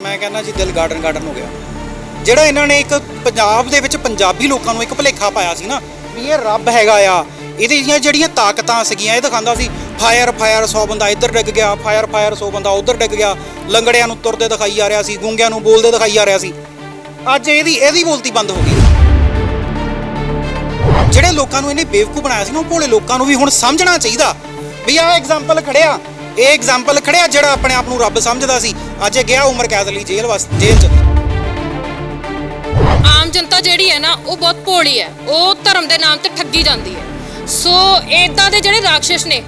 ਮੈਂ ਕਹਿੰਦਾ ਜੀ ਦਿਲ ਗਾਰਡਨ ਗਾਰਡਨ ਹੋ ਗਿਆ। ਜਿਹੜਾ ਇਹਨਾਂ ਨੇ ਇੱਕ ਪੰਜਾਬ ਦੇ ਵਿੱਚ ਪੰਜਾਬੀ ਲੋਕਾਂ ਨੂੰ ਇੱਕ ਭੁਲੇਖਾ ਪਾਇਆ ਸੀ ਨਾ, ਵੀ ਇਹ ਰੱਬ ਹੈਗਾ ਆ, ਇਹਦੀ ਜਿਹੜੀਆਂ ਤਾਕਤਾਂ ਸੀਗੀਆਂ, ਇਹ ਦਿਖਾਉਂਦਾ ਸੀ ਫਾਇਰ ਫਾਇਰ 100 ਬੰਦਾ ਇੱਧਰ ਡਿੱਗ ਗਿਆ ਫਾਇਰ ਫਾਇਰ 100 ਬੰਦਾ ਉੱਧਰ ਡਿੱਗ ਗਿਆ, ਲੰਗੜਿਆਂ ਨੂੰ ਤੁਰਦੇ ਦਿਖਾਈ ਜਾ ਰਿਹਾ ਸੀ, ਗੁੰਗਿਆਂ ਨੂੰ ਬੋਲਦੇ ਦਿਖਾਈ ਜਾ ਰਿਹਾ ਸੀ। ਅੱਜ ਇਹਦੀ ਇਹਦੀ ਬੋਲਤੀ ਬੰਦ ਹੋ ਗਈ। ਜਿਹੜੇ ਲੋਕਾਂ ਨੂੰ ਇਹਨੇ ਬੇਵਕੂਫ ਬਣਾਇਆ ਸੀ ਨਾ, ਉਹ ਭੋਲੇ ਲੋਕਾਂ ਨੂੰ ਵੀ ਹੁਣ ਸਮਝਣਾ ਚਾਹੀਦਾ। ਵੀ ਆਹ ਐਗਜ਼ਾਮਪਲ ਖੜਿਆ। ਇਹ ਐਗਜ਼ਾਮਪਲ ਖੜਿਆ ਜਿਹੜਾ ਆਪਣੇ ਆਪ ਨੂੰ ਰੱਬ ਸਮਝਦਾ ਸੀ। ਅੱਜ ਇਹ ਗਿਆ ਉਮਰ ਕੈਦ ਲਈ ਜੇਲ੍ਹ ਵਾਸ ਜੇਲ੍ਹ 'ਚ। ਆਮ ਜਨਤਾ ਜਿਹੜੀ ਹੈ ਨਾ ਉਹ ਬਹੁਤ ਭੋਲੀ ਹੈ। ਉਹ ਧਰਮ ਦੇ ਨਾਮ ਤੇ ਠੱਗੀ ਜਾਂਦੀ ਹੈ। ਸੋ ਇਦਾਂ ਦੇ ਜਿਹੜੇ ਰਾਖਸ਼ ਨੇ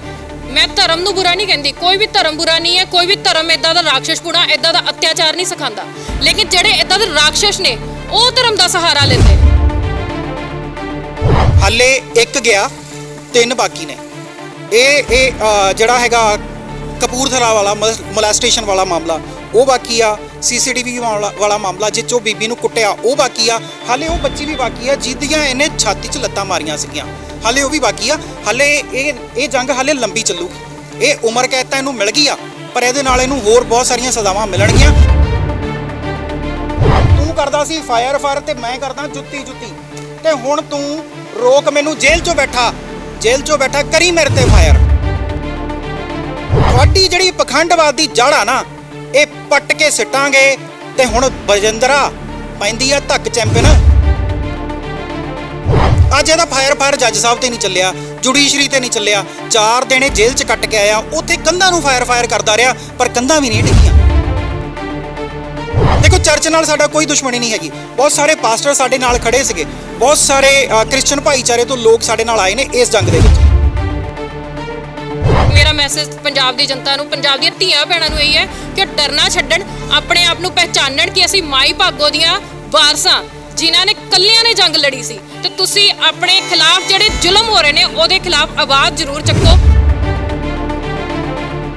ਮੈਂ ਧਰਮ ਨੂੰ ਬੁਰਾ ਨਹੀਂ ਕਹਿੰਦੀ। ਕੋਈ ਵੀ ਧਰਮ ਬੁਰਾ ਨਹੀਂ ਹੈ ਕੋਈ ਵੀ ਧਰਮ ਇਦਾਂ ਦਾ ਰਾਖਸ਼ ਪੁਣਾ ਇਦਾਂ ਦਾ ਅਤਿਆਚਾਰ ਨਹੀਂ ਸਿਖਾਉਂਦਾ। ਲੇਕਿਨ ਜਿਹੜੇ ਇਦਾਂ ਦੇ ਰਾਖਸ਼ ਨੇ ਉਹ ਧਰਮ ਦਾ ਸਹਾਰਾ ਲੈਂਦੇ ਹਾਲੇ ਇੱਕ ਗਿਆ ਤਿੰਨ ਬਾਕੀ ਨੇ। ਇਹ ਇਹ ਅ, ਜਿਹੜਾ ਹੈਗਾ ਕਪੂਰਥਲਾ ਵਾਲਾ ਮੋਲੈਸਟੇਸ਼ਨ ਵਾਲਾ ਮਾਮਲਾ, ਉਹ ਬਾਕੀ ਆ, ਸੀਸੀਟੀਵੀ ਵਾਲਾ ਵਾਲਾ ਮਾਮਲਾ ਜਿਹ 'ਚ ਬੀਬੀ ਨੂੰ ਕੁੱਟਿਆ, ਉਹ ਬਾਕੀ ਆ, ਹਾਲੇ ਉਹ ਬੱਚੀ ਵੀ ਬਾਕੀ ਆ ਜਿਹਦੀਆਂ ਇਹਨੇ ਛਾਤੀ 'ਚ ਲੱਤਾਂ ਮਾਰੀਆਂ ਸੀਗੀਆਂ, ਹਾਲੇ ਉਹ ਵੀ ਬਾਕੀ ਆ, ਹਾਲੇ ਇਹ ਇਹ ਜੰਗ ਹਾਲੇ ਲੰਬੀ ਚੱਲੂਗੀ, ਇਹ ਉਮਰ ਕੈਦ ਤਾਂ ਇਹਨੂੰ ਮਿਲ ਗਈ ਆ, ਪਰ ਇਹਦੇ ਨਾਲ ਇਹਨੂੰ ਹੋਰ ਬਹੁਤ ਸਾਰੀਆਂ ਸਜ਼ਾਵਾਂ ਮਿਲਣਗੀਆਂ। ਤੂੰ ਕਰਦਾ ਸੀ ਫਾਇਰ ਫਾਇਰ ਤੇ ਮੈਂ ਕਰਦਾ ਜੁੱਤੀ ਜੁੱਤੀ, ਤੇ ਹੁਣ ਤੂੰ ਰੋਕ ਮੈਨੂੰ ਜੇਲ੍ਹ 'ਚੋਂ ਬੈਠਾ, ਜੇਲ੍ਹ 'ਚੋਂ ਬੈਠਾ, ਕਰੀ ਮੇਰੇ ਤੇ ਫਾਇਰ ਸਾਡੀ ਜਿਹੜੀ ਪਖੰਡਵਾਦ ਦੀ ਜੜ ਆ ਨਾ ਇਹ ਪੱਟ ਕੇ ਸਿੱਟਾਂਗੇ ਤੇ ਹੁਣ ਬਜਿੰਦਰਾ ਪੈਂਦੀ ਆ ਧੱਕ ਚੈਂਪੀਅਨ। ਅੱਜ ਇਹਦਾ ਫਾਇਰ ਫਾਇਰ ਜੱਜ ਸਾਹਿਬ ਤੇ ਨਹੀਂ ਚੱਲਿਆ ਜੁਡੀਸ਼ਰੀ ਤੇ ਨਹੀਂ ਚੱਲਿਆ। ਚਾਰ ਦਿਨੇ ਜੇਲ੍ਹ 'ਚ ਕੱਟ ਕੇ ਆਇਆ ਉੱਥੇ ਕੰਧਾਂ ਨੂੰ ਫਾਇਰ ਫਾਇਰ ਕਰਦਾ ਰਿਹਾ ਪਰ ਕੰਧਾਂ ਵੀ ਨਹੀਂ ਡਿੱਗੀਆਂ। ਦੇਖੋ ਚਰਚ ਨਾਲ ਸਾਡਾ ਕੋਈ ਦੁਸ਼ਮਣੀ ਨਹੀਂ ਹੈਗੀ। ਬਹੁਤ ਸਾਰੇ ਪਾਸਟਰ ਸਾਡੇ ਨਾਲ ਖੜੇ ਸੀਗੇ। ਬਹੁਤ ਸਾਰੇ ਅ, ਕ੍ਰਿਸਚੀਅਨ ਭਾਈਚਾਰੇ ਤੋਂ ਲੋਕ ਸਾਡੇ ਨਾਲ ਆਏ ਨੇ ਇਸ ਜੰਗ ਦੇ ਵਿੱਚ। ਮੇਰਾ ਮੈਸੇਜ ਪੰਜਾਬ ਦੀ ਜਨਤਾ ਨੂੰ, ਪੰਜਾਬ ਦੀਆਂ ਧੀਆਂ ਭੈਣਾਂ ਨੂੰ ਇਹ ਹੈ ਕਿ ਉਹ ਡਰਨਾ ਛੱਡਣ, ਆਪਣੇ ਆਪ ਨੂੰ ਪਹਿਚਾਨਣ ਕਿ ਅਸੀਂ ਮਾਈ ਭਾਗੋ ਦੀਆਂ ਵਾਰਸਾਂ, ਜਿਨ੍ਹਾਂ ਨੇ ਕੱਲਿਆਂ ਨੇ ਜੰਗ ਲੜੀ ਸੀ। ਤੇ ਤੁਸੀਂ ਆਪਣੇ ਖਿਲਾਫ ਜਿਹੜੇ ਜ਼ੁਲਮ ਹੋ ਰਹੇ ਨੇ, ਉਹਦੇ ਖਿਲਾਫ ਆਵਾਜ਼ ਜ਼ਰੂਰ ਚੱਕੋ।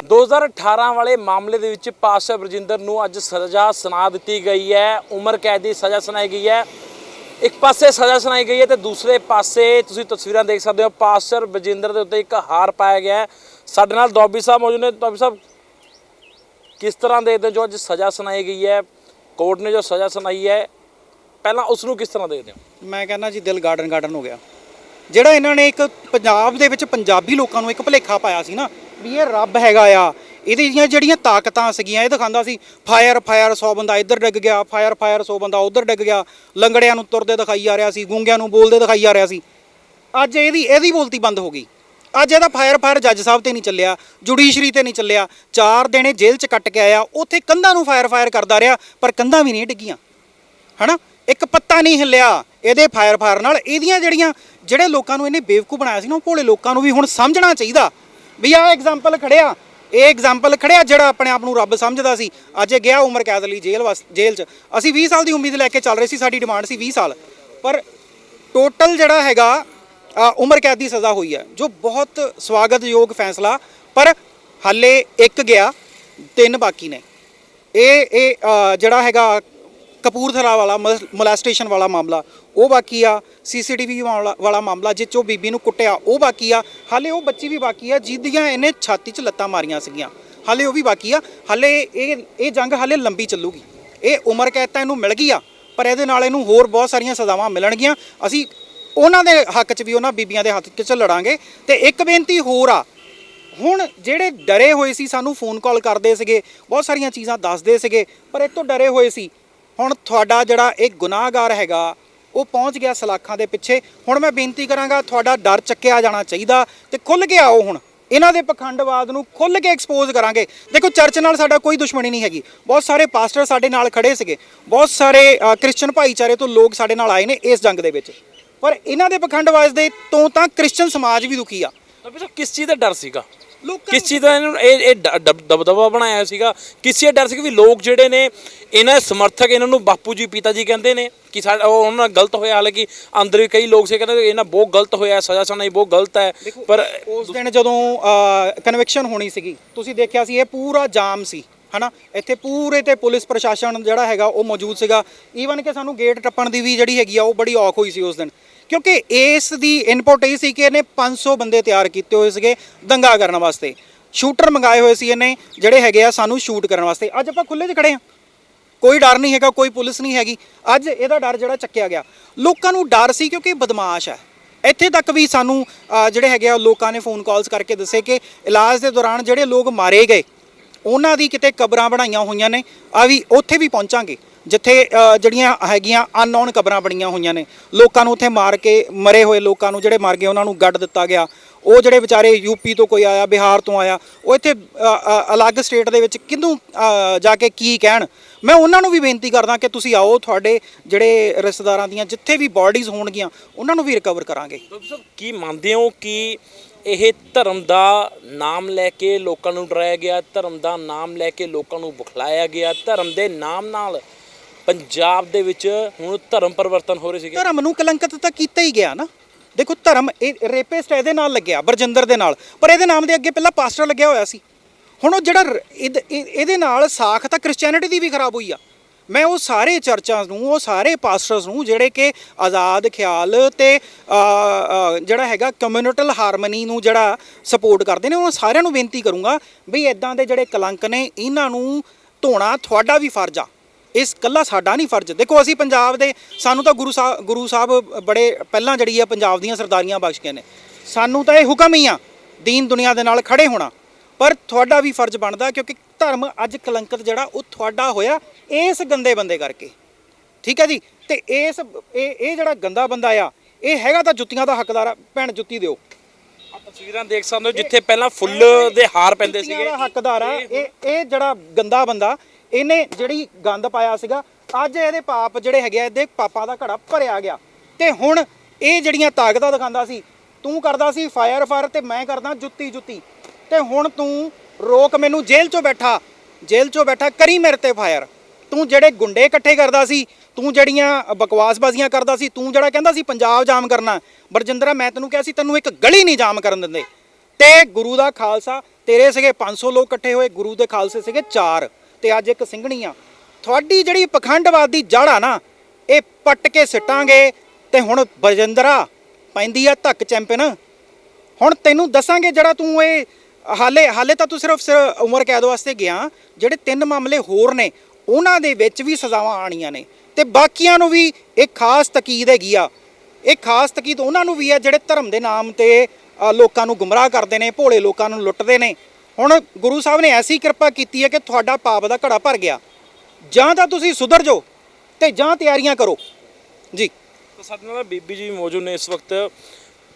2018 ਵਾਲੇ ਮਾਮਲੇ ਦੇ ਵਿੱਚ ਪਾਸਟਰ ਬਰਜਿੰਦਰ ਨੂੰ ਅੱਜ ਸਜ਼ਾ ਸੁਣਾ ਦਿੱਤੀ ਗਈ ਹੈ। ਉਮਰ ਕੈਦ ਦੀ ਸਜ਼ਾ ਸੁਣਾਈ ਗਈ ਹੈ। ਇੱਕ ਪਾਸੇ ਸਜ਼ਾ ਸੁਣਾਈ ਗਈ ਹੈ ਤੇ ਦੂਸਰੇ ਪਾਸੇ ਤੁਸੀਂ ਤਸਵੀਰਾਂ ਦੇਖ ਸਕਦੇ ਹੋ, ਪਾਸਟਰ ਬਜਿੰਦਰ ਦੇ ਉੱਤੇ ਇੱਕ ਹਾਰ ਪਾਇਆ ਗਿਆ ਹੈ। ਸਾਡੇ ਨਾਲ ਦੌਬੀ ਸਾਹਿਬ ਮੌਜੂਦ ਨੇ। ਦੌਬੀ ਸਾਹਿਬ, ਕਿਸ ਤਰ੍ਹਾਂ ਦੇਖਦੇ ਹੋ ਜੋ ਅੱਜ ਸਜ਼ਾ ਸੁਣਾਈ ਗਈ ਹੈ? ਕੋਰਟ ਨੇ ਜੋ ਸਜ਼ਾ ਸੁਣਾਈ ਹੈ, ਪਹਿਲਾਂ ਉਸ ਨੂੰ ਕਿਸ ਤਰ੍ਹਾਂ ਦੇਖਦੇ ਹੋ? ਮੈਂ ਕਹਿੰਦਾ ਜੀ ਦਿਲ ਗਾਰਡਨ ਗਾਰਡਨ ਹੋ ਗਿਆ। ਜਿਹੜਾ ਇਹਨਾਂ ਨੇ ਇੱਕ ਪੰਜਾਬ ਦੇ ਵਿੱਚ ਪੰਜਾਬੀ ਲੋਕਾਂ ਨੂੰ ਇੱਕ ਭੁਲੇਖਾ ਪਾਇਆ ਸੀ ਨਾ, ਵੀ ਇਹ ਰੱਬ ਹੈਗਾ ਆ। ਇਹਦੀ ਦੀਆਂ ਜਿਹੜੀਆਂ ਤਾਕਤਾਂ ਸੀਗੀਆਂ, ਇਹ ਦਿਖਾਉਂਦਾ ਸੀ ਫਾਇਰ ਫਾਇਰ 100 ਬੰਦਾ ਇੱਧਰ ਡਿੱਗ ਗਿਆ ਫਾਇਰ ਫਾਇਰ 100 ਬੰਦਾ ਉੱਧਰ ਡਿੱਗ ਗਿਆ, ਲੰਗੜਿਆਂ ਨੂੰ ਤੁਰਦੇ ਦਿਖਾਈ ਜਾ ਰਿਹਾ ਸੀ, ਗੂੰਗਿਆਂ ਨੂੰ ਬੋਲਦੇ ਦਿਖਾਈ ਜਾ ਰਿਹਾ ਸੀ। ਅੱਜ ਇਹਦੀ ਇਹਦੀ ਬੋਲਤੀ ਬੰਦ ਹੋ ਗਈ। ਅੱਜ ਇਹਦਾ ਫਾਇਰ ਫਾਇਰ ਜੱਜ ਸਾਹਿਬ ਤੇ ਨਹੀਂ ਚੱਲਿਆ, ਜੁਡੀਸ਼ਰੀ ਤੇ ਨਹੀਂ ਚੱਲਿਆ, ਚਾਰ ਦਿਨੇ ਜੇਲ੍ਹ 'ਚ ਕੱਟ ਕੇ ਆਇਆ, ਉੱਥੇ ਕੰਧਾਂ ਨੂੰ ਫਾਇਰ ਫਾਇਰ ਕਰਦਾ ਰਿਹਾ, ਪਰ ਕੰਧਾਂ ਵੀ ਨਹੀਂ ਡਿੱਗੀਆਂ। ਹਨਾ? ਇੱਕ ਪੱਤਾ ਨਹੀਂ ਹਿੱਲਿਆ ਇਹਦੇ ਫਾਇਰ ਫਾਇਰ ਨਾਲ। ਇਹਦੀਆਂ ਜਿਹੜੀਆਂ ਜਿਹੜੇ ਲੋਕਾਂ ਨੂੰ ਇਹਨੇ ਬੇਵਕੂ ਬਣਾਇਆ ਸੀ ਨਾ, ਉਹ ਭੋਲੇ ਲੋਕਾਂ ਨੂੰ ਵੀ ਹੁਣ ਸਮਝਣਾ ਚਾਹੀਦਾ। ਵੀ ਆਹ ਐਗਜ਼ਾਮਪਲ ਖੜਿਆ। ਇਹ ਐਗਜ਼ਾਮਪਲ ਖੜਿਆ ਜਿਹੜਾ ਆਪਣੇ ਆਪ ਨੂੰ ਰੱਬ ਸਮਝਦਾ ਸੀ। ਅੱਜ ਇਹ ਗਿਆ ਉਮਰ ਕੈਦ ਲਈ ਜੇਲ੍ਹ ਵਾਸ ਜੇਲ੍ਹ 'ਚ। ਅਸੀਂ 20 ਸਾਲ ਦੀ ਉਮੀਦ ਲੈ ਕੇ ਚੱਲ ਰਹੇ ਸੀ, ਸਾਡੀ ਡਿਮਾਂਡ ਸੀ 20 ਸਾਲ। ਪਰ ਟੋਟਲ ਜਿਹੜਾ ਹੈਗਾ ਉਮਰ ਕੈਦ ਦੀ ਸਜ਼ਾ ਹੋਈ ਹੈ, ਜੋ ਬਹੁਤ ਸਵਾਗਤਯੋਗ ਫੈਸਲਾ, ਪਰ ਹਾਲੇ ਇੱਕ ਗਿਆ, ਤਿੰਨ ਬਾਕੀ ਨੇ। ਇਹ ਇਹ ਜਿਹੜਾ ਹੈਗਾ ਕਪੂਰਥਲਾ ਵਾਲਾ ਮੋਲੈਸਟੇਸ਼ਨ ਵਾਲਾ ਮਾਮਲਾ, ਉਹ ਬਾਕੀ ਆ, ਸੀਸੀਟੀਵੀ ਵਾਲਾ ਵਾਲਾ ਮਾਮਲਾ ਜਿਸ 'ਚ ਉਹ ਬੀਬੀ ਨੂੰ ਕੁੱਟਿਆ, ਉਹ ਬਾਕੀ ਆ, ਹਾਲੇ ਉਹ ਬੱਚੀ ਵੀ ਬਾਕੀ ਆ, ਜਿਹਦੀਆਂ ਇਹਨੇ ਛਾਤੀ 'ਚ ਲੱਤਾਂ ਮਾਰੀਆਂ ਸੀਗੀਆਂ, ਹਾਲੇ ਉਹ ਵੀ ਬਾਕੀ ਆ, ਹਾਲੇ ਇਹ ਇਹ ਜੰਗ ਹਾਲੇ ਲੰਬੀ ਚੱਲੂਗੀ, ਇਹ ਉਮਰ ਕੈਦ ਤਾਂ ਇਹਨੂੰ ਮਿਲ ਗਈ ਆ, ਪਰ ਇਹਦੇ ਨਾਲ ਇਹਨੂੰ ਹੋਰ ਬਹੁਤ ਸਾਰੀਆਂ ਸਜ਼ਾਵਾਂ ਮਿਲਣਗੀਆਂ, ਅਸੀਂ ਉਹਨਾਂ ਦੇ ਹੱਕ 'ਚ ਵੀ ਉਹਨਾਂ ਬੀਬੀਆਂ ਦੇ ਹੱਕ 'ਚ ਲੜਾਂਗੇ, ਤੇ ਇੱਕ ਬੇਨਤੀ ਹੋਰ ਆ, ਹੁਣ ਜਿਹੜੇ ਡਰੇ ਹੋਏ ਸੀ ਸਾਨੂੰ ਫੋਨ ਕਾਲ ਕਰਦੇ ਸੀਗੇ, ਬਹੁਤ ਸਾਰੀਆਂ ਚੀਜ਼ਾਂ ਦੱਸਦੇ ਸੀਗੇ, ਪਰ ਇਹ ਤੋਂ ਡਰੇ ਹੋਏ ਸੀ ਹੁਣ ਤੁਹਾਡਾ ਜਿਹੜਾ ਇਹ ਗੁਨਾਹਗਾਰ ਹੈਗਾ ਉਹ ਪਹੁੰਚ ਗਿਆ ਸਲਾਖਾਂ ਦੇ ਪਿੱਛੇ। ਹੁਣ ਮੈਂ ਬੇਨਤੀ ਕਰਾਂਗਾ ਤੁਹਾਡਾ ਡਰ ਚੱਕਿਆ ਜਾਣਾ ਚਾਹੀਦਾ ਤੇ ਖੁੱਲ ਕੇ ਆਓ ਹੁਣ। ਇਹਨਾਂ ਦੇ ਪਖੰਡਵਾਦ ਨੂੰ ਖੁੱਲ ਕੇ ਐਕਸਪੋਜ਼ ਕਰਾਂਗੇ। ਦੇਖੋ ਚਰਚ ਨਾਲ ਸਾਡਾ ਕੋਈ ਦੁਸ਼ਮਣੀ ਨਹੀਂ ਹੈਗੀ। ਬਹੁਤ ਸਾਰੇ ਪਾਸਟਰ ਸਾਡੇ ਨਾਲ ਖੜੇ ਸੀਗੇ। ਬਹੁਤ ਸਾਰੇ ਅ, ਕ੍ਰਿਸਚੀਅਨ ਭਾਈਚਾਰੇ ਤੋਂ ਲੋਕ ਸਾਡੇ ਨਾਲ ਆਏ ਨੇ ਇਸ ਜੰਗ ਦੇ ਵਿੱਚ। ਪਰ ਇਹਨਾਂ ਦੇ ਪਖੰਡਵਾਦ ਦੇ ਤੋਂ ਤਾਂ ਕ੍ਰਿਸਚੀਅਨ ਸਮਾਜ ਵੀ ਦੁਖੀ ਆ। ਦੌਬੀ ਕਿਸ ਚੀਜ਼ ਦਾ ਡਰ ਸੀਗਾ? ਕਿਸ ਚੀਜ਼ ਦਾ ਇਹਨੂੰ ਇਹ ਇਹ ਡ- ਦਬ- ਦਬਦਬਾ ਬਣਾਇਆ ਸੀਗਾ ਕਿਸ ਡਰ ਸੀ ਵੀ ਲੋਕ ਜਿਹੜੇ ਨੇ ਇਹਨਾਂ ਦੇ ਸਮਰਥਕ ਇਹਨਾਂ ਨੂੰ ਬਾਪੂ ਜੀ ਪਿਤਾ ਜੀ ਕਹਿੰਦੇ ਨੇ ਕਿ ਸਾਡਾ ਉਹ ਉਹਨਾਂ ਨਾਲ ਗਲਤ ਹੋਇਆ ਹਾਲਾਂਕਿ ਅੰਦਰ ਵੀ ਕਈ ਲੋਕ ਸੀ ਕਹਿੰਦੇ ਇਹਨਾਂ ਬਹੁਤ ਗਲਤ ਹੋਇਆ ਸਜ਼ਾ ਸੁਣਾਈ ਬਹੁਤ ਗਲਤ ਹੈ ਪਰ ਉਸ ਦਿਨ ਜਦੋਂ ਕਨਵੈਕਸ਼ਨ ਹੋਣੀ ਸੀਗੀ ਤੁਸੀਂ ਦੇਖਿਆ ਸੀ ਇਹ ਪੂਰਾ ਜਾਮ ਸੀ। ਹਨਾ? ਇੱਥੇ ਪੂਰੇ ਤੇ ਪੁਲਿਸ ਪ੍ਰਸ਼ਾਸਨ ਜਿਹੜਾ ਹੈਗਾ ਉਹ ਮੌਜੂਦ ਸੀਗਾ। ਈਵਨ ਕਿ ਸਾਨੂੰ ਗੇਟ ਟੱਪਣ ਦੀ ਵੀ ਜਿਹੜੀ ਹੈਗੀ ਆ, ਉਹ ਬੜੀ ਔਖ ਹੋਈ ਸੀ ਉਸ ਦਿਨ। ਕਿਉਂਕਿ ਇਸ ਦੀ ਇਨਪੁਟ ਇਹ ਸੀ ਕਿ ਇਹਨੇ 500 ਬੰਦੇ ਤਿਆਰ ਕੀਤੇ ਹੋਏ ਸੀਗੇ ਦੰਗਾ ਕਰਨ ਵਾਸਤੇ। ਸ਼ੂਟਰ ਮੰਗਾਏ ਹੋਏ ਸੀ ਇਹਨੇ, ਜਿਹੜੇ ਹੈਗੇ ਆ ਸਾਨੂੰ ਸ਼ੂਟ ਕਰਨ ਵਾਸਤੇ। ਅੱਜ ਆਪਾਂ ਖੁੱਲੇ 'ਚ ਖੜੇ ਆ ਕੋਈ ਡਰ ਨਹੀਂ ਹੈਗਾ, ਕੋਈ ਪੁਲਿਸ ਨਹੀਂ ਹੈਗੀ। ਅੱਜ ਇਹਦਾ ਡਰ ਜਿਹੜਾ ਚੱਕਿਆ ਗਿਆ। ਲੋਕਾਂ ਨੂੰ ਡਰ ਸੀ ਕਿਉਂਕਿ ਬਦਮਾਸ਼ ਹੈ ਇੱਥੇ ਤੱਕ ਵੀ ਸਾਨੂੰ ਜਿਹੜੇ ਹੈਗੇ ਆ, ਲੋਕਾਂ ਨੇ ਫੋਨ ਕਾਲਸ ਕਰਕੇ ਦੱਸੇ ਕਿ ਇਲਾਜ ਦੇ ਦੌਰਾਨ ਜਿਹੜੇ ਲੋਕ ਮਾਰੇ ਗਏ ਉਹਨਾਂ ਦੀ ਕਿਤੇ ਕਬਰਾਂ ਬਣਾਈਆਂ ਹੋਈਆਂ ਨੇ, ਆ ਵੀ ਉੱਥੇ ਵੀ ਪਹੁੰਚਾਂਗੇ, ਜਿੱਥੇ ਜਿਹੜੀਆਂ ਹੈਗੀਆਂ ਅਨਨੋਨ ਕਬਰਾਂ ਬਣੀਆਂ ਹੋਈਆਂ ਨੇ। ਲੋਕਾਂ ਨੂੰ ਉੱਥੇ ਮਾਰ ਕੇ ਮਰੇ ਹੋਏ ਲੋਕਾਂ ਨੂੰ, ਜਿਹੜੇ ਮਰ ਗਏ, ਉਹਨਾਂ ਨੂੰ ਗੱਡ ਦਿੱਤਾ ਗਿਆ। ਉਹ ਜਿਹੜੇ ਵਿਚਾਰੇ ਯੂਪੀ ਤੋਂ ਕੋਈ ਆਇਆ, ਬਿਹਾਰ ਤੋਂ ਆਇਆ, ਉਹ ਇੱਥੇ ਅਲੱਗ ਸਟੇਟ ਦੇ ਵਿੱਚ ਕਿਹਨੂੰ ਜਾ ਕੇ ਕੀ ਕਹਿਣ? ਮੈਂ ਉਹਨਾਂ ਨੂੰ ਵੀ ਬੇਨਤੀ ਕਰਦਾ ਕਿ ਤੁਸੀਂ ਆਓ ਤੁਹਾਡੇ ਜਿਹੜੇ ਰਿਸ਼ਤੇਦਾਰਾਂ ਦੀਆਂ ਜਿੱਥੇ ਵੀ ਬਾਡੀਜ਼ ਹੋਣਗੀਆਂ, ਉਹਨਾਂ ਨੂੰ ਵੀ ਰਿਕਵਰ ਕਰਾਂਗੇ। ਡਾਕਟਰ ਸਾਹਿਬ ਕੀ ਮੰਨਦੇ ਹੋ ਕਿ ਇਹ ਧਰਮ ਦਾ ਨਾਮ ਲੈ ਕੇ ਲੋਕਾਂ ਨੂੰ ਡਰਾਇਆ ਗਿਆ, ਧਰਮ ਦਾ ਨਾਮ ਲੈ ਕੇ ਲੋਕਾਂ ਨੂੰ ਬੁਖਲਾਇਆ ਗਿਆ। ਧਰਮ ਦੇ ਨਾਮ ਨਾਲ ਪੰਜਾਬ ਦੇ ਵਿੱਚ ਹੁਣ ਧਰਮ ਪਰਿਵਰਤਨ ਹੋ ਰਹੇ ਸੀਗੇ। ਧਰਮ ਨੂੰ ਕਲੰਕਿਤ ਤਾਂ ਕੀਤਾ ਹੀ ਗਿਆ ਨਾ। ਦੇਖੋ, ਧਰਮ ਇਹ ਰੇਪਿਸਟ ਇਹਦੇ ਨਾਲ ਲੱਗਿਆ, ਬਰਜਿੰਦਰ ਦੇ ਨਾਲ। ਪਰ ਇਹਦੇ ਨਾਮ ਦੇ ਅੱਗੇ ਪਹਿਲਾਂ ਪਾਸਟਰ ਲੱਗਿਆ ਹੋਇਆ ਸੀ। ਹੁਣ ਉਹ ਜਿਹੜਾ ਇਹਦੇ ਨਾਲ ਸਾਖ ਤਾਂ ਕ੍ਰਿਸਚੀਅਨਿਟੀ ਦੀ ਵੀ ਖਰਾਬ ਹੋਈ ਆ। ਮੈਂ ਉਹ ਸਾਰੇ ਚਰਚਾਂ ਨੂੰ, ਉਹ ਸਾਰੇ ਪਾਸਟਰਸ ਨੂੰ ਜਿਹੜੇ ਕਿ ਆਜ਼ਾਦ ਖਿਆਲ ਤੇ ਜਿਹੜਾ ਹੈਗਾ ਕਮਿਊਨਿਟਲ ਹਾਰਮਨੀ ਨੂੰ ਜਿਹੜਾ ਸਪੋਰਟ ਕਰਦੇ ਨੇ, ਉਹਨਾਂ ਸਾਰਿਆਂ ਨੂੰ ਬੇਨਤੀ ਕਰੂੰਗਾ ਵੀ ਇਦਾਂ ਦੇ ਜਿਹੜੇ ਕਲੰਕ ਨੇ, ਇਹਨਾਂ ਨੂੰ ਧੋਣਾ ਤੁਹਾਡਾ ਵੀ ਫਰਜ਼ ਆ। ਇਸ ਕੱਲਾ ਸਾਡਾ ਨਹੀਂ ਫਰਜ਼। ਦੇਖੋ, ਅਸੀਂ ਪੰਜਾਬ ਦੇ, ਸਾਨੂੰ ਤਾਂ ਗੁਰੂ ਸਾਹਿਬ ਗੁਰੂ ਸਾਹਿਬ ਬੜੇ ਪਹਿਲਾਂ ਜਿਹੜੀ ਆ ਪੰਜਾਬ ਦੀਆਂ ਸਰਦਾਰੀਆਂ ਬਖਸ਼ ਗਏ ਨੇ। ਸਾਨੂੰ ਤਾਂ ਇਹ ਹੁਕਮ ਹੀ ਆ, ਦੀਨ ਦੁਨੀਆ ਦੇ ਨਾਲ ਖੜੇ ਹੋਣਾ। ਪਰ ਤੁਹਾਡਾ ਵੀ ਫਰਜ਼ ਬਣਦਾ ਕਿਉਂਕਿ ਧਰਮ ਅੱਜ ਕਲੰਕਿਤ ਜਿਹੜਾ ਉਹ ਤੁਹਾਡਾ ਹੋਇਆ ਇਸ ਗੰਦੇ ਬੰਦੇ ਕਰਕੇ। ਠੀਕ ਹੈ ਜੀ? ਤੇ ਇਸ ਇਹ ਇਹ ਜਿਹੜਾ ਗੰਦਾ ਬੰਦਾ ਆ ਇਹ ਹੈਗਾ ਤਾਂ ਜੁੱਤੀਆਂ ਦਾ ਹੱਕਦਾਰ ਆ। ਭੈਣ ਜੁੱਤੀ ਦਿਓ। ਆ ਤਸਵੀਰਾਂ ਦੇਖ ਸਕਦੇ ਹੋ ਜਿੱਥੇ ਪਹਿਲਾਂ ਫੁੱਲ ਦੇ ਹਾਰ ਪੈਂਦੇ ਸੀਗੇ। ਦਾ ਹੱਕਦਾਰ ਆ। ਇਹ ਇਹ ਜਿਹੜਾ ਗੰਦਾ ਬੰਦਾ ਇਹਨੇ ਜਿਹੜੀ ਗੰਦ ਪਾਇਆ ਸੀਗਾ ਅੱਜ ਇਹਦੇ ਪਾਪ ਜਿਹੜੇ ਹੈਗੇ ਆ ਇਹਦੇ ਪਾਪਾਂ ਦਾ ਘੜਾ ਭਰਿਆ ਗਿਆ। ਤੇ ਹੁਣ ਇਹ ਜਿਹੜੀਆਂ ਤਾਕਤਾਂ ਦਿਖਾਉਂਦਾ ਸੀ ਤੂੰ ਕਰਦਾ ਸੀ ਫਾਇਰ ਫਾਇਰ ਤੇ ਮੈਂ ਕਰਦਾ ਜੁੱਤੀ ਜੁੱਤੀ। ਤੇ ਹੁਣ ਤੂੰ ਰੋਕ ਮੈਨੂੰ ਜੇਲ੍ਹ 'ਚੋਂ ਬੈਠਾ, ਜੇਲ੍ਹ 'ਚੋਂ ਬੈਠਾ, ਕਰੀ ਮੇਰੇ ਤੇ ਫਾਇਰ ਤੂੰ ਜਿਹੜੇ ਗੁੰਡੇ ਇਕੱਠੇ ਕਰਦਾ ਸੀ, ਤੂੰ ਜਿਹੜੀਆਂ ਬਕਵਾਸਬਾਜ਼ੀਆਂ ਕਰਦਾ ਸੀ, ਤੂੰ ਜਿਹੜਾ ਕਹਿੰਦਾ ਸੀ ਪੰਜਾਬ ਜਾਮ ਕਰਨਾ। ਬਰਜਿੰਦਰਾ, ਮੈਂ ਤੈਨੂੰ ਕਿਹਾ ਸੀ, ਤੈਨੂੰ ਇੱਕ ਗਲੀ ਨਹੀਂ ਜਾਮ ਕਰਨ ਦਿੰਦੇ। ਤੇ ਗੁਰੂ ਦਾ ਖਾਲਸਾ, ਤੇਰੇ ਸੀਗੇ 500 ਲੋਕ ਇਕੱਠੇ ਹੋਏ, ਗੁਰੂ ਦੇ ਖਾਲਸੇ ਸੀਗੇ 4 ਤੇ ਅੱਜ ਇੱਕ ਸਿੰਘਣੀ ਆ। ਤੁਹਾਡੀ ਜਿਹੜੀ ਪਖੰਡਵਾਦ ਦੀ ਜੜ ਆ ਨਾ, ਇਹ ਪੱਟ ਕੇ ਸਿੱਟਾਂਗੇ ਤੇ ਹੁਣ ਬਰਜਿੰਦਰਾ ਪੈਂਦੀ ਆ ਧੱਕ ਚੈਂਪੀਅਨ। ਹੁਣ ਤੈਨੂੰ ਦੱਸਾਂਗੇ ਜਿਹੜਾ ਤੂੰ ਇਹ ਹਾਲੇ ਹਾਲੇ ਤਾਂ ਤੂੰ ਸਿਰਫ ਸਿਰ- ਉਮਰ ਕੈਦ ਵਾਸਤੇ ਗਿਆ, ਜਿਹੜੇ ਤਿੰਨ ਮਾਮਲੇ ਹੋਰ ਨੇ, ਉਹਨਾਂ ਦੇ ਵਿੱਚ ਵੀ ਸਜ਼ਾਵਾਂ ਆਣੀਆਂ ਨੇ। ਤੇ ਬਾਕੀਆਂ ਨੂੰ ਵੀ ਇੱਕ ਖਾਸ ਤਕੀਦ ਹੈਗੀ ਆ। ਇਹ ਖਾਸ ਤਕੀਦ ਉਹਨਾਂ ਨੂੰ ਵੀ ਆ ਜਿਹੜੇ ਧਰਮ ਦੇ ਨਾਮ ਤੇ ਲੋਕਾਂ ਨੂੰ ਗੁੰਮਰਾਹ ਕਰਦੇ ਨੇ, ਭੋਲੇ ਲੋਕਾਂ ਨੂੰ ਲੁੱਟਦੇ ਨੇ। ਹੁਣ ਗੁਰੂ ਸਾਹਿਬ ਨੇ ਐਸੀ ਕਿਰਪਾ ਕੀਤੀ ਹੈ ਕਿ ਤੁਹਾਡਾ ਪਾਪ ਦਾ ਘੜਾ ਭਰ ਗਿਆ। ਜਾਂ ਤਾਂ ਤੁਸੀਂ ਸੁਧਰ ਜਾਓ ਤੇ ਜਾਂ ਤਿਆਰੀਆਂ ਕਰੋ। ਜੀ। ਤਾਂ ਬੀਬੀ ਜੀ ਮੌਜੂਦ ਨੇ ਇਸ ਵਕਤ।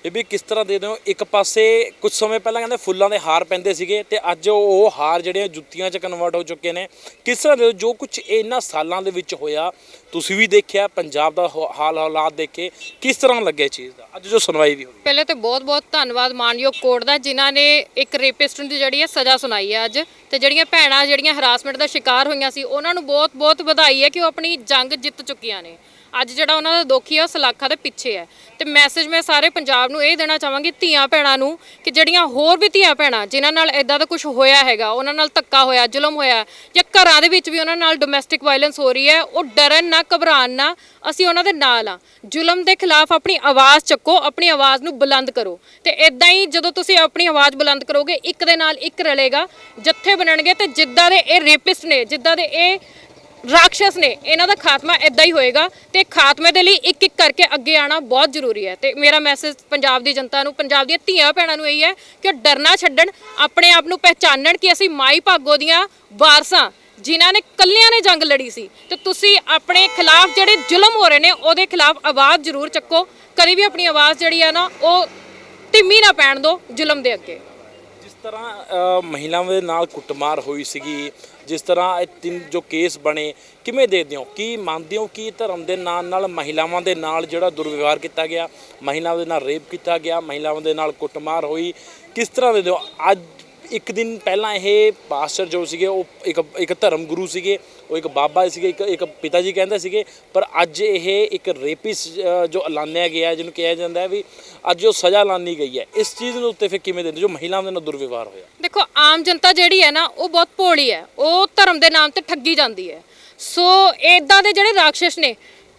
ਬੀਬੀ ਕਿਸ ਤਰ੍ਹਾਂ ਦੇ ਦਿਓ ਇੱਕ ਪਾਸੇ ਕੁਝ ਸਮੇਂ ਪਹਿਲਾਂ ਕਹਿੰਦੇ ਫੁੱਲਾਂ ਦੇ ਹਾਰ ਪੈਂਦੇ ਸੀਗੇ ਤੇ ਅੱਜ ਉਹ ਹਾਰ ਜਿਹੜੇ ਆ ਜੁੱਤੀਆਂ 'ਚ ਕਨਵਰਟ ਹੋ ਚੁੱਕੇ ਨੇ। ਕਿਸ ਤਰ੍ਹਾਂ ਦੇ ਜੋ ਕੁਝ ਇਹਨਾਂ ਸਾਲਾਂ ਦੇ ਵਿੱਚ ਹੋਇਆ, ਤੁਸੀਂ ਵੀ ਦੇਖਿਆ, ਪੰਜਾਬ ਦਾ ਹੋ- ਹਾਲ ਹਾਲਾਤ ਦੇਖੇ, ਕਿਸ ਤਰ੍ਹਾਂ ਲੱਗਿਆ ਚੀਜ਼ ਦਾ? ਅੱਜ ਜੋ ਸੁਣਵਾਈ ਵੀ ਹੋਈ। ਪਹਿਲੇ ਤੇ ਬਹੁਤ-ਬਹੁਤ ਧੰਨਵਾਦ ਮਾਨਯੋਗ ਕੋਰਟ ਦਾ, ਜਿਨ੍ਹਾਂ ਨੇ ਇੱਕ ਰੇਪਿਸਟ ਨੂੰ ਜਿਹੜੀ ਹੈ ਸਜ਼ਾ ਸੁਣਾਈ ਹੈ ਅੱਜ। ਤੇ ਜਿਹੜੀਆਂ ਭੈਣਾਂ, ਜਿਹੜੀਆਂ ਹਰਾਸਮੈਂਟ ਦਾ ਸ਼ਿਕਾਰ ਹੋਈਆਂ ਸੀ, ਉਹਨਾਂ ਨੂੰ ਬਹੁਤ-ਬਹੁਤ ਵਧਾਈ ਹੈ ਕਿ ਉਹ ਆਪਣੀ ਜੰਗ ਜਿੱਤ ਚੁੱਕੀਆਂ ਨੇ। ਅੱਜ ਜਿਹੜਾ ਉਹਨਾਂ ਦਾ ਦੋਖੀ ਆ, ਉਹ ਸਲਾਖਾਂ ਦੇ ਪਿੱਛੇ ਹੈ। ਤੇ ਮੈਸੇਜ ਮੈਂ ਸਾਰੇ ਪੰਜਾਬ ਨੂੰ ਇਹ ਦੇਣਾ ਚਾਹਾਂਗੀ ਧੀਆਂ ਭੈਣਾਂ ਨੂੰ ਕਿ ਜਿਹੜੀਆਂ ਹੋਰ ਵੀ ਧੀਆਂ ਭੈਣਾਂ, ਜਿਨ੍ਹਾਂ ਨਾਲ ਇਦਾਂ ਦਾ ਕੁਝ ਹੋਇਆ ਹੈਗਾ, ਉਹਨਾਂ ਨਾਲ ਧੱਕਾ ਹੋਇਆ, ਜ਼ੁਲਮ ਹੋਇਆ, ਜਾਂ ਘਰਾਂ ਦੇ ਵਿੱਚ ਵੀ ਉਹਨਾਂ ਨਾਲ ਡੋਮੈਸਟਿਕ ਵਾਇਲੈਂਸ ਹੋ ਰਹੀ ਹੈ, ਉਹ ਡਰਨ ਨਾ ਘਬਰਾਣ ਨਾ, ਅਸੀਂ ਉਹਨਾਂ ਦੇ ਨਾਲ ਆ ਜ਼ੁਲਮ ਦੇ ਖਿਲਾਫ ਆਪਣੀ ਆਵਾਜ਼ ਚੱਕੋ, ਆਪਣੀ ਆਵਾਜ਼ ਨੂੰ ਬੁਲੰਦ ਕਰੋ। ਤੇ ਇਦਾਂ ਹੀ ਜਦੋਂ ਤੁਸੀਂ ਆਪਣੀ ਆਵਾਜ਼ ਬੁਲੰਦ ਕਰੋਗੇ, ਇੱਕ ਦੇ ਨਾਲ ਇੱਕ ਰਲੇਗਾ, ਜੱਥੇ ਬਣਨਗੇ ਤੇ ਜਿੱਦਾਂ ਦੇ ਇਹ ਰੇਪਿਸਟ ਨੇ, ਜਿੱਦਾਂ ਦੇ ਇਹ ਰਾਖਸ਼ਸ ਨੇ, ਇਹਨਾਂ ਦਾ ਖਾਤਮਾ ਇਦਾਂ ਹੀ ਹੋਏਗਾ ਤੇ ਖਾਤਮੇ ਦੇ ਲਈ ਇੱਕ ਇੱਕ ਕਰਕੇ ਅੱਗੇ ਆਣਾ ਬਹੁਤ ਜ਼ਰੂਰੀ ਹੈ ਤੇ ਮੇਰਾ ਮੈਸੇਜ ਪੰਜਾਬ ਦੀ ਜਨਤਾ ਨੂੰ, ਪੰਜਾਬ ਦੀਆਂ ਧੀਆਂ ਭੈਣਾਂ ਨੂੰ ਇਹੀ ਹੈ ਕਿ ਉਹ ਡਰਨਾ ਛੱਡਣ, ਆਪਣੇ ਆਪ ਨੂੰ ਪਹਿਚਾਨਣ ਕਿ ਅਸੀਂ ਮਾਈ ਭਾਗੋ ਦੀਆਂ ਵਾਰਸਾਂ ਜਿਨ੍ਹਾਂ ਨੇ ਕੱਲਿਆਂ ਨੇ ਜੰਗ ਲੜੀ ਸੀ ਤੇ ਤੁਸੀਂ ਆਪਣੇ ਖਿਲਾਫ ਜਿਹੜੇ ਜ਼ੁਲਮ ਹੋ ਰਹੇ ਨੇ, ਉਹਦੇ ਖਿਲਾਫ ਆਵਾਜ਼ ਜ਼ਰੂਰ ਚੱਕੋ, ਕਦੇ ਵੀ ਆਪਣੀ ਆਵਾਜ਼ ਜਿਹੜੀ ਆ ਨਾ, ਉਹ ਧਿੰਮੀ ਨਾ ਪੈਣ ਦਿਓ ਜ਼ੁਲਮ ਦੇ ਅੱਗੇ। ਤਰ੍ਹਾਂ ਅ, ਮਹਿਲਾਵਾਂ ਦੇ ਨਾਲ ਕੁੱਟਮਾਰ ਹੋਈ ਸੀਗੀ। ਜਿਸ ਤਰ੍ਹਾਂ ਇਹ ਤਿੰਨ ਜੋ ਕੇਸ ਬਣੇ ਕਿਵੇਂ ਦੇਖਦੇ ਹੋ? ਕੀ ਮੰਨਦੇ ਹੋ ਕਿ ਧਰਮ ਦੇ ਨਾਲ ਨਾਲ ਮਹਿਲਾਵਾਂ ਦੇ ਨਾਲ ਜਿਹੜਾ ਦੁਰਵਿਵਹਾਰ ਕੀਤਾ ਗਿਆ ਮਹਿਲਾਵਾਂ ਦੇ ਨਾਲ ਰੇਪ ਕੀਤਾ ਗਿਆ ਮਹਿਲਾਵਾਂ ਦੇ ਨਾਲ ਕੁੱਟਮਾਰ ਹੋਈ? ਕਿਸ ਤਰ੍ਹਾਂ ਦੇ ਦਿਓ ਅੱਜ ਇੱਕ ਦਿਨ ਪਹਿਲਾਂ ਇਹ ਪਾਸਟਰ ਜੋ ਸੀਗੇ, ਉਹ ਇੱਕ ਇੱਕ ਧਰਮ ਗੁਰੂ ਸੀਗੇ, ਉਹ ਇੱਕ ਬਾਬਾ ਸੀਗੇ, ਇੱਕ ਇੱਕ ਪਿਤਾ ਜੀ ਕਹਿੰਦੇ ਸੀਗੇ। ਪਰ ਅੱਜ ਇਹ ਇੱਕ ਰੇਪਿਸ ਜੋ ਐਲਾਨਿਆ ਗਿਆ, ਜਿਹਨੂੰ ਕਿਹਾ ਜਾਂਦਾ ਹੈ ਵੀ ਅੱਜ ਜੋ ਸਜ਼ਾ ਐਲਾਨੀ ਗਈ ਹੈ। ਇਸ ਚੀਜ਼ ਨੂੰ ਉੱਤੇ ਫਿਰ ਕਿਵੇਂ ਦਿੰਦੇ? ਜੋ ਮਹਿਲਾਵਾਂ ਦੇ ਨਾਲ ਦੁਰਵਿਵਹਾਰ ਹੋਇਆ। ਦੇਖੋ, ਆਮ ਜਨਤਾ ਜਿਹੜੀ ਹੈ ਨਾ, ਉਹ ਬਹੁਤ ਭੋਲੀ ਹੈ। ਉਹ ਧਰਮ ਦੇ ਨਾਮ ਤੇ ਠੱਗੀ ਜਾਂਦੀ ਹੈ। ਸੋ ਇਦਾਂ ਦੇ ਜਿਹੜੇ ਰਾਖਸ਼ ਨੇ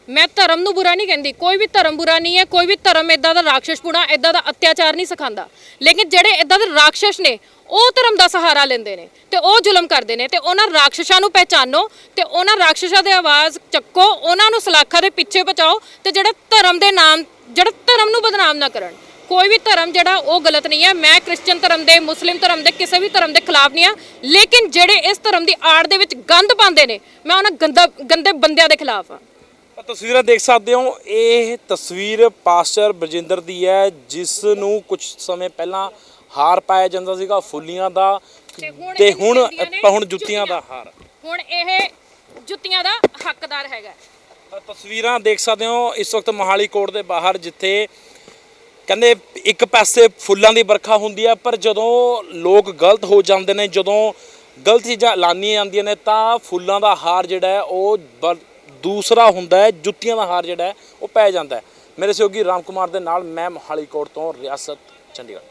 ਮੈਂ ਧਰਮ ਨੂੰ ਬੁਰਾ ਨਹੀਂ ਕਹਿੰਦੀ। ਕੋਈ ਵੀ ਧਰਮ ਬੁਰਾ ਨਹੀਂ ਹੈ, ਕੋਈ ਵੀ ਧਰਮ ਇਦਾਂ ਦਾ ਰਾਖਸ਼ਪੁਣਾ ਇਦਾਂ ਦਾ ਅਤਿਆਚਾਰ ਨਹੀਂ ਸਿਖਾਉਂਦਾ। ਲੇਕਿਨ ਜਿਹੜੇ ਇਦਾਂ ਦੇ ਰਾਖਸ਼ ਨੇ, ਉਹ ਧਰਮ ਦਾ ਸਹਾਰਾ ਲੈਂਦੇ ਨੇ ਤੇ ਉਹ ਜ਼ੁਲਮ ਕਰਦੇ ਨੇ ਤੇ ਉਹਨਾਂ ਰਾਖਸ਼ਾਂ ਨੂੰ ਪਹਿਚਾਨੋ ਤੇ ਉਹਨਾਂ ਰਾਖਸ਼ਾਂ ਦੇ ਆਵਾਜ਼ ਚੱਕੋ, ਉਹਨਾਂ ਨੂੰ ਸਲਾਖਾਂ ਦੇ ਪਿੱਛੇ ਬਚਾਓ ਤੇ ਜਿਹੜਾ ਧਰਮ ਦੇ ਨਾਮ, ਜਿਹੜਾ ਧਰਮ ਨੂੰ ਬਦਨਾਮ ਨਾ ਕਰਨ। ਕੋਈ ਵੀ ਧਰਮ ਜਿਹੜਾ, ਉਹ ਗਲਤ ਨਹੀਂ ਹੈ। ਮੈਂ ਕ੍ਰਿਸਚੀਅਨ ਧਰਮ ਦੇ, ਮੁਸਲਿਮ ਧਰਮ ਦੇ, ਕਿਸੇ ਵੀ ਧਰਮ ਦੇ ਖਿਲਾਫ ਨਹੀਂ ਆ ਲੇਕਿਨ ਜਿਹੜੇ ਇਸ ਧਰਮ ਦੀ ਆੜ ਦੇ ਵਿੱਚ ਗੰਦ ਪਾਉਂਦੇ ਨੇ, ਮੈਂ ਉਹਨਾਂ ਗੰਦਾ, ਗੰਦੇ ਬੰਦਿਆਂ ਦੇ ਖਿਲਾਫ ਆ ਤਸਵੀਰਾਂ ਦੇਖ ਸਕਦੇ ਹੋ ਇਹ ਤਸਵੀਰ ਪਾਸਟਰ ਬਰਜਿੰਦਰ ਦੀ ਹੈ ਜਿਸ ਨੂੰ ਕੁਝ ਸਮੇਂ ਪਹਿਲਾਂ ਹਾਰ ਪਾਇਆ ਜਾਂਦਾ ਸੀਗਾ ਫੁੱਲੀਆਂ ਦਾ ਤੇ ਹੁਣ ਹੁਣ ਜੁੱਤੀਆਂ ਦਾ ਹਾਰ। ਹੁਣ ਇਹ ਜੁੱਤੀਆਂ ਦਾ ਹੱਕਦਾਰ ਹੈਗਾ। ਤਾਂ ਤਸਵੀਰਾਂ ਦੇਖ ਸਕਦੇ ਹੋ ਇਸ ਵਕਤ ਮੋਹਾਲੀ ਕੋਰਟ ਦੇ ਬਾਹਰ ਜਿੱਥੇ ਕਹਿੰਦੇ ਇੱਕ ਪਾਸੇ ਫੁੱਲਾਂ ਦੀ ਵਰਖਾ ਹੁੰਦੀ ਹੈ ਪਰ ਜਦੋਂ ਲੋਕ ਗਲਤ ਹੋ ਜਾਂਦੇ ਨੇ ਜਦੋਂ ਗਲਤ ਚੀਜ਼ਾਂ ਐਲਾਨੀਆਂ ਜਾਂਦੀਆਂ ਨੇ ਤਾਂ ਫੁੱਲਾਂ ਦਾ ਹਾਰ ਜਿਹੜਾ ਹੈ ਉਹ ਦੂਸਰਾ ਹੁੰਦਾ ਹੈ, ਜੁੱਤੀਆਂ ਦਾ ਹਾਰ ਜਿਹੜਾ ਉਹ ਪੈ ਜਾਂਦਾ ਹੈ। ਮੇਰੇ ਸਹਿਯੋਗੀ ਰਾਮ ਕੁਮਾਰ ਦੇ ਨਾਲ ਮੈਂ ਮੋਹਾਲੀ ਕੋਟ ਤੋਂ ਰਿਆਸਤ ਚੰਡੀਗੜ੍ਹ।